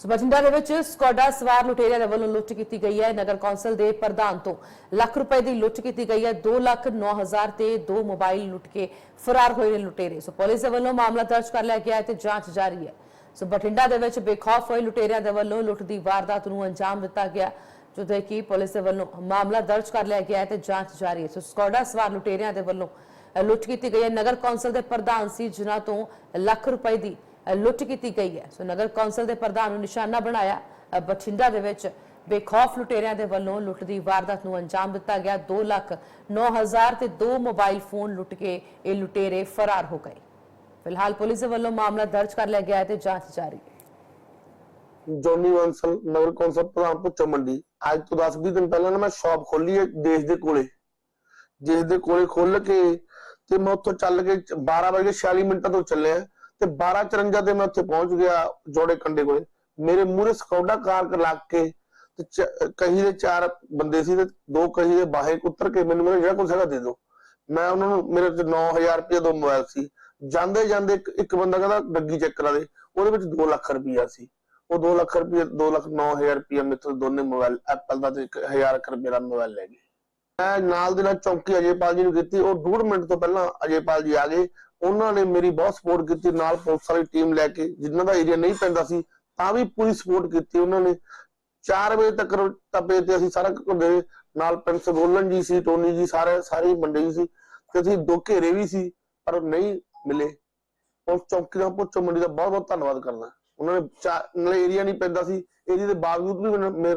ਸੋ ਬਠਿੰਡਾ ਦੇ ਵਿੱਚ ਸਕੋਡਾ ਸਵਾਰ ਲੁਟੇਰਿਆਂ ਦੇ ਵੱਲੋਂ ਲੁੱਟ ਕੀਤੀ ਗਈ ਹੈ। ਨਗਰ ਕੌਂਸਲ ਦੇ ਪ੍ਰਧਾਨ ਤੋਂ ਲੱਖ ਰੁਪਏ ਦੀ ਲੁੱਟ ਕੀਤੀ ਗਈ ਹੈ। 2 ਲੱਖ 9 ਤੇ ਦੋ ਮੋਬਾਈਲ ਲੁੱਟ ਕੇ ਫਰਾਰ ਹੋਏ ਨੇ ਲੁਟੇਰੇ। ਸੋ ਪੁਲਿਸ ਦੇ ਵੱਲੋਂ ਮਾਮਲਾ ਦਰਜ ਕਰ ਲਿਆ ਗਿਆ ਹੈ ਤੇ ਜਾਂਚ ਜਾਰੀ ਹੈ। ਸੋ ਬਠਿੰਡਾ ਦੇ ਵਿੱਚ ਬੇਖੌਫ ਹੋਏ ਲੁਟੇਰਿਆਂ ਦੇ ਵੱਲੋਂ ਲੁੱਟ ਦੀ ਵਾਰਦਾਤ ਨੂੰ ਅੰਜਾਮ ਦਿੱਤਾ ਗਿਆ ਜਦੋਂ ਕਿ ਪੁਲਿਸ ਦੇ ਵੱਲੋਂ ਮਾਮਲਾ ਦਰਜ ਕਰ ਲਿਆ ਗਿਆ ਹੈ ਤੇ ਜਾਂਚ ਜਾਰੀ ਹੈ। ਸੋ ਸਕੋਡਾ ਸਵਾਰ ਲੁਟੇਰਿਆਂ ਦੇ ਵੱਲੋਂ ਲੁੱਟ ਕੀਤੀ ਗਈ ਹੈ। ਨਗਰ ਕੌਂਸਲ ਦੇ ਪ੍ਰਧਾਨ ਸੀ, ਜਿਨ੍ਹਾਂ ਤੋਂ ਲੱਖ ਰੁਪਏ ਦੀ ਲੁੱਟ ਕੀਤੀ ਗਈ ਹੈ। ਸੋ ਨਗਰ ਕੌਂਸਲ ਦੇ ਪ੍ਰਧਾਨ ਨੂੰ ਨਿਸ਼ਾਨਾ ਬਣਾਇਆ। ਬਠਿੰਡਾ ਦੇ ਵਿੱਚ ਬੇਖੌਫ ਲੁਟੇਰਿਆਂ ਦੇ ਵੱਲੋਂ ਲੁੱਟ ਦੀ ਵਾਰਦਾਤ ਨੂੰ ਅੰਜਾਮ ਦਿੱਤਾ ਗਿਆ। 2 ਲੱਖ 9 ਤੇ ਦੋ ਮੋਬਾਈਲ ਫੋਨ ਲੁੱਟ ਕੇ ਇਹ ਲੁਟੇਰੇ ਫਰਾਰ ਹੋ ਗਏ। ਫਿਲਹਾਲ ਪੁਲਿਸ ਦੇ ਵੱਲੋਂ ਮਾਮਲਾ ਦਰਜ ਕਰ ਲਿਆ ਗਿਆ ਹੈ ਤੇ ਜਾਂਚ ਜਾਰੀ ਹੈ। ਜੋਨੀ ਵੰਸਲ, ਨਗਰ ਕੌਂਸਲ ਪ੍ਰਧਾਨ ਪੁੱਛੋ ਮੰਡੀ। ਅੱਜ ਤੋਂ 10-20 ਦਿਨ ਪਹਿਲਾਂ ਨਾ ਮੈਂ ਸ਼ਾਪ ਖੋਲੀ ਹੈ ਦੇਸ਼ ਦੇ ਕੋਲੇ। ਦੇਸ਼ ਦੇ ਕੋਲੇ ਖੋਲ ਕੇ ਤੇ ਮੈਂ ਉੱਥੋਂ ਚੱਲ ਕੇ 12 ਵਜੇ 46 ਮਿੰਟਾਂ ਤੋਂ ਚੱਲਿਆ। ਤੇ 12:54 ਤੇ ਮੈਂ ਉੱਥੇ ਪਹੁੰਚ ਗਿਆ ਜੋੜੇ ਕੰਡੇ ਕੋਲੇ। ਮੇਰੇ ਮੂਹਰੇ ਸਕੌਡਾ ਕਾਰ ਲੱਗ ਕੇ ਤੇ ਕਹੀ ਦੇ ਚਾਰ ਬੰਦੇ ਸੀ ਤੇ ਦੋ ਕਹੀ ਦੇ ਬਾਹੇ ਉਤਰ ਕੇ ਮੈਨੂੰ ਮੇਰੇ ਜਿਹੜਾ ਕੁਛ ਹੈਗਾ ਦੇ ਦਿਓ। ਮੈਂ ਉਹਨਾਂ ਨੂੰ, ਮੇਰੇ ਤੇ 9000 ਰੁਪਏ ਦੋ ਮੋਬਾਈਲ ਸੀ। ਜਾਂਦੇ ਜਾਂਦੇ ਇੱਕ- ਬੰਦਾ ਕਹਿੰਦਾ ਡੱਗੀ ਚੈੱਕ ਕਰਾ ਦੇ, ਉਹਦੇ ਵਿੱਚ 2 ਲੱਖ ਰੁਪਇਆ ਸੀ। ਉਹ 2 ਲੱਖ ਰੁਪਏ 2 ਲੱਖ 9000 ਰੁਪਏ ਮੇਰੇ ਦੋਨੇ ਮੋਬਾਈਲ ਐਪਲ ਦਾ ਤੇ 1000 ਰੁਪਏ ਦਾ ਮੋਬਾਈਲ ਲੈ ਗਏ। ਮੈਂ ਨਾਲ ਦੇ ਨਾਲ ਚੌਂਕੀ ਅਜੇਪਾਲ ਜੀ ਨੂੰ ਕੀਤੀ। ਉਹ ਡੂਢ ਮਿੰਟ ਤੋਂ ਪਹਿਲਾਂ ਅਜੇਪਾਲ ਜੀ ਆ ਗਏ। ਉਹਨਾਂ ਨੇ ਮੇਰੀ ਬਹੁਤ ਸਪੋਰਟ ਕੀਤੀ, ਨਾਲ ਪੁਲਿਸ ਵਾਲੀ ਟੀਮ ਲੈ ਕੇ, ਜਿਨ੍ਹਾਂ ਦਾ ਏਰੀਆ ਨਹੀਂ ਪੈਂਦਾ ਸੀ, ਤਾਂ ਵੀ ਪੂਰੀ ਸਪੋਰਟ ਕੀਤੀ ਉਹਨਾਂ ਨੇ। 4 ਵਜੇ ਤੱਕ ਤਪੇ ਤੇ ਅਸੀਂ ਸਾਰਾ ਘੁੰਮਦੇ ਨਾਲ ਪ੍ਰਿੰਸ ਗੋਲਨ ਜੀ ਸੀ, ਟੋਨੀ ਜੀ, ਸਾਰੇ ਸਾਰੇ ਬੰਦੇ ਜੀ ਸੀ, ਤੇ ਅਸੀਂ ਦੋ ਘੇਰੇ ਵੀ ਸੀ, ਪਰ ਨਹੀਂ ਮਿਲੇ। ਉਸ ਚੌਕੀ ਦਾ ਪੁੱਛੋ, ਮੰਡੀ ਦਾ ਬਹੁਤ ਬਹੁਤ ਧੰਨਵਾਦ ਕਰਦਾ। ਉਹਨਾਂ ਨੇ ਚਾ- ਨਾਲੇ ਏਰੀਆ ਨਹੀਂ ਪੈਂਦਾ ਸੀ ਏਰੀਆ ਦੇ ਬਾਵਜੂਦ ਵੀ ਮੇਰੇ